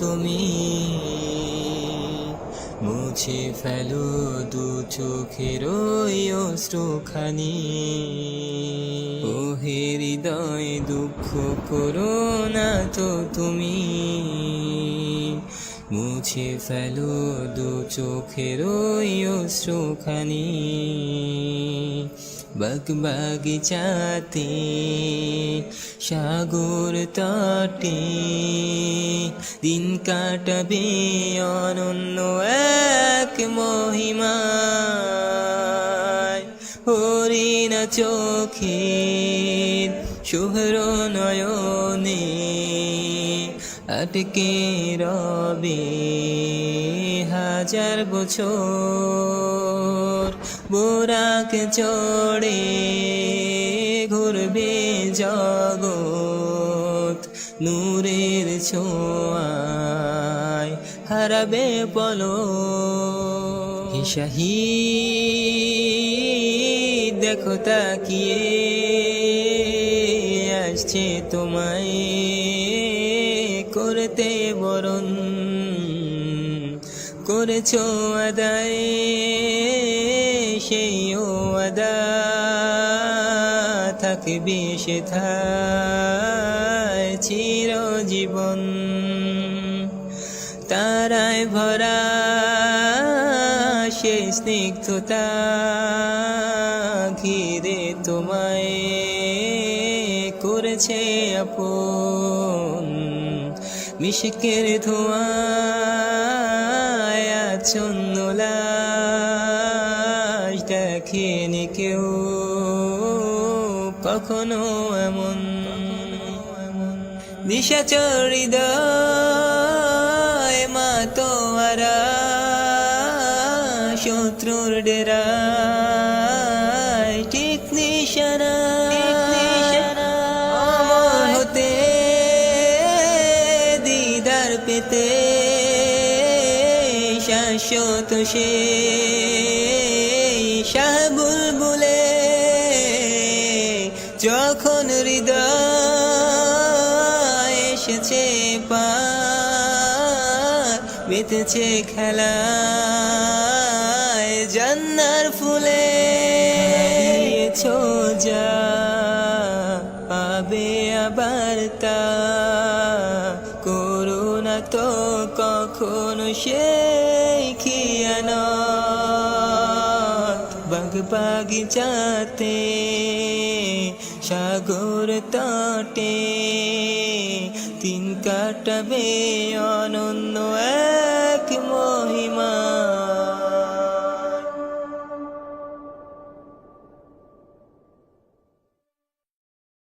তুমি। মুছে ফেলো দু চোখের অশ্রুখানি। ও হৃদয়, দুঃখ করো না তো তুমি। মুছে ফেলো দু চোখের অশ্রুখানি। বাগ বাগিচাতে সাগর তটে, দিন কাটাবে অনন্য এক মহিমায়। হরিণ চোখে শুভ্র নয়নে আটকে রবে হাজার বছর। বোরাক চড়ে নূরের ছোঁয়ায় হারাবে বলো। শাহিদ, দেখো তাকিয়ে, আসছে তোমায় করতে বরণ। করেছ আদায়, সেই ও আদা, থাকবে সে থায় চিরজীবন। তারায় ভরা সে স্নিগ্ধতা ঘিরে তোমায় করেছে আপন। মিশকের ধোঁয়ায় আচ্ছন্ন দেখেনি কেউ, কখনো এমন। নিশাচরিদ মা তোয়ারা শত্রুর ডেরা ঠিক নিশানা। হতে দিদার পেতে শাশ্বত সে পার মেতেছে খেলায় জান্নার ফুলে। ছোজা পাবে আবার তা। করোনা তো কখনো সেই খিয়ানত। বাগ বাগিচাতে সাগর তটে। তিন কাটাবে অনন্য এক মহিমা।